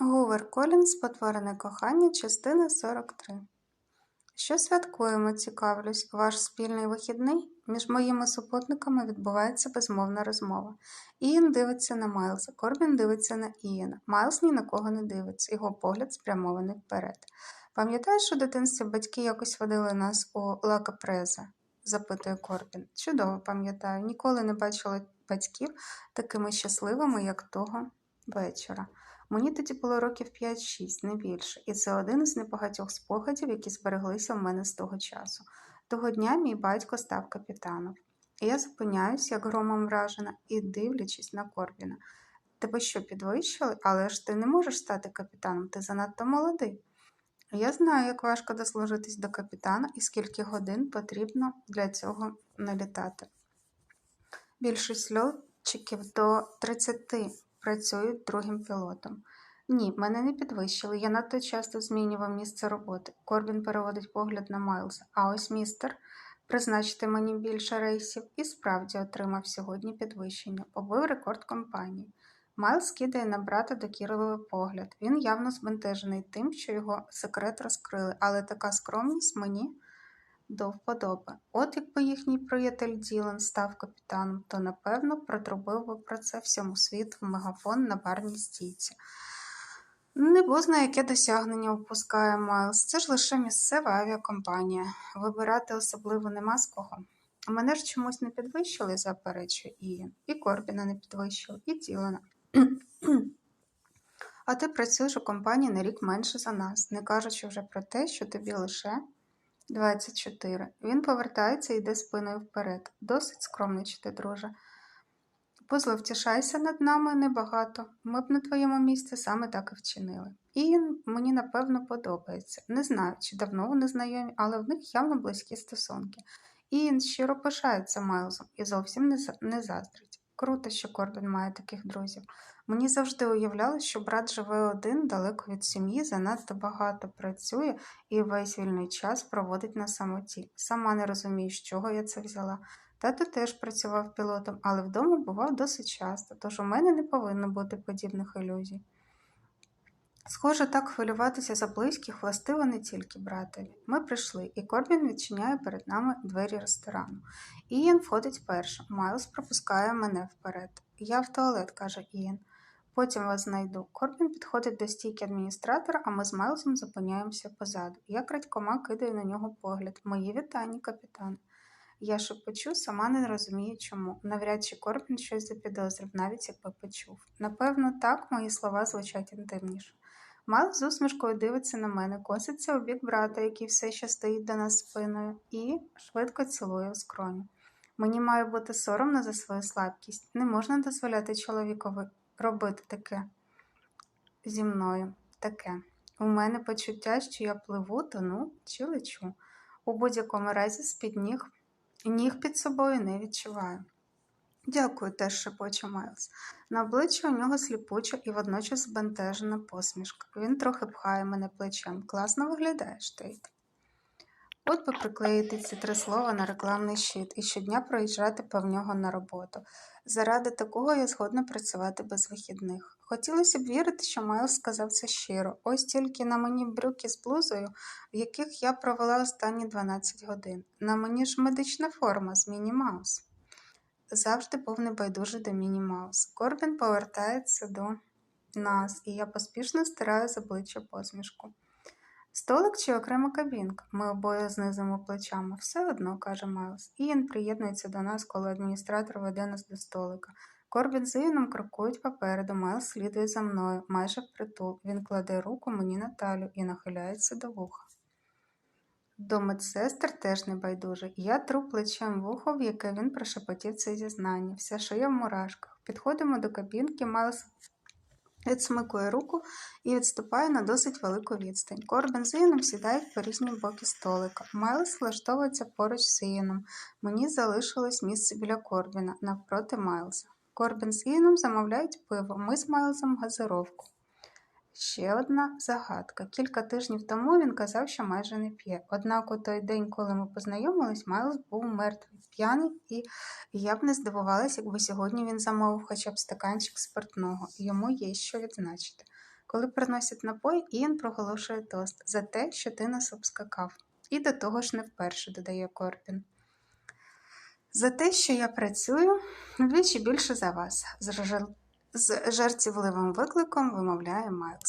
Гувер Колінс Спотворене кохання, частина 43. Що святкуємо, цікавлюсь, ваш спільний вихідний? Між моїми супутниками відбувається безмовна розмова. Ієн дивиться на Майлза, Корбін дивиться на Ієна. Майлз ні на кого не дивиться, його погляд спрямований вперед. Пам'ятаєш, у дитинстві батьки якось водили нас у Ла Капреза? запитує Корбін. Чудово пам'ятаю, ніколи не бачила батьків такими щасливими, як того вечора. Мені тоді було років 5-6, не більше, і це один із небагатьох спогадів, які збереглися в мене з того часу. Того дня мій батько став капітаном. І я зупиняюсь, як громом вражена, і дивлячись на Корбіна. Тебе що підвищили, але ж ти не можеш стати капітаном, ти занадто молодий. Я знаю, як важко дослужитись до капітана і скільки годин потрібно для цього налітати. Більшість льотчиків до 30 працюють другим пілотом. Ні, мене не підвищили. Я надто часто змінював місце роботи. Корбін переводить погляд на Майлза. А ось містер, призначте мені більше рейсів і справді отримав сьогодні підвищення, побив рекорд компанії. Майлз кидає на брата докірливий погляд. Він явно збентежений тим, що його секрет розкрили, але така скромність мені до вподоби. От якби їхній приятель Ділан став капітаном, то напевно протрубив би про це всьому світу в мегафон на барній стійці. Не бозна, яке досягнення впускає Майлз. Це ж лише місцева авіакомпанія. Вибирати особливо нема з кого. Мене ж чомусь не підвищили, заперечує Ієн. І Корбіна не підвищили, і Ділана. А ти працюєш у компанії на рік менше за нас, не кажучи вже про те, що тобі лише 24. Він повертається і йде спиною вперед. Досить скромничати, друже. Позло втішайся над нами небагато. Ми б на твоєму місці саме так і вчинили. Іїн мені напевно подобається. Не знаю, чи давно вони знайомі, але в них явно близькі стосунки. Іїн щиро пишається Майлзом і зовсім не заздрить. Круто, що Корбін має таких друзів. Мені завжди уявлялось, що брат живе один, далеко від сім'ї, занадто багато працює і весь вільний час проводить на самоті. Сама не розумію, з чого я це взяла. Тато теж працював пілотом, але вдома бував досить часто, тож у мене не повинно бути подібних ілюзій. Схоже, так хвилюватися за близьких властиво не тільки братові. Ми прийшли, і Корбін відчиняє перед нами двері ресторану. Ієн входить першим. Майлз пропускає мене вперед. Я в туалет, каже Ієн. Потім вас знайду. Корбін підходить до стійки адміністратора, а ми з Майлзом зупиняємося позаду. Я крадькома кидаю на нього погляд. Мої вітання, капітан. Я шепочу, сама не розумію чому. Навряд чи Корбін щось запідозрив, навіть якби почув. Напевно, так мої слова звучать інтимніше. Майлз з усмішкою дивиться на мене, коситься у бік брата, який все ще стоїть до нас спиною, і швидко цілує у скроню. Мені має бути соромно за свою слабкість. Не можна дозволяти чоловікові робити таке зі мною. Таке. У мене почуття, що я пливу, тону чи лечу. У будь-якому разі з-під ніг ніг під собою не відчуваю. Дякую, теж шепоче Майлз. На обличчі у нього сліпуча і водночас збентежена посмішка. Він трохи пхає мене плечем. Класно виглядаєш, Тейт. От би приклеїти ці три слова на рекламний щит і щодня проїжджати по нього на роботу. Заради такого я згодна працювати без вихідних. Хотілося б вірити, що Майлз сказав це щиро. Ось тільки на мені брюки з блузою, в яких я провела останні 12 годин. На мені ж медична форма з Міні Маус. Завжди був небайдужий до Міні Маус. Корбін повертається до нас, і я поспішно стираю з обличчя посмішку. Столик чи окрема кабінка? Ми обоє знизимо плечами. Все одно, каже Майлз. Ієн приєднується до нас, коли адміністратор веде нас до столика. Корбін з Ієном крокують попереду, Майлз слідує за мною, майже впритул. Він кладе руку мені на талю і нахиляється до вуха. До медсестер теж не. Я тру плечем вухо, в яке він прошепотів це зізнання. Вся шия в мурашках. Підходимо до кабінки, Майлз відсмикує руку і відступає на досить велику відстань. Корбен з Ієном сідають по різні боки столика. Майлз влаштовується поруч з Ієном. Мені залишилось місце біля Корбіна, навпроти Майлза. Корбін з Ієном замовляють пиво, ми з Майлзом газировку. Ще одна загадка. Кілька тижнів тому він казав, що майже не п'є. Однак у той день, коли ми познайомились, Майлз був мертвий, п'яний, і я б не здивувалась, якби сьогодні він замовив хоча б стаканчик спиртного. Йому є що відзначити. Коли приносять напої, Ієн проголошує тост за те, що ти нас обскакав. І до того ж не вперше, додає Корбін. За те, що я працюю вдвічі більше за вас, з жар- жартівливим викликом вимовляє Майлз.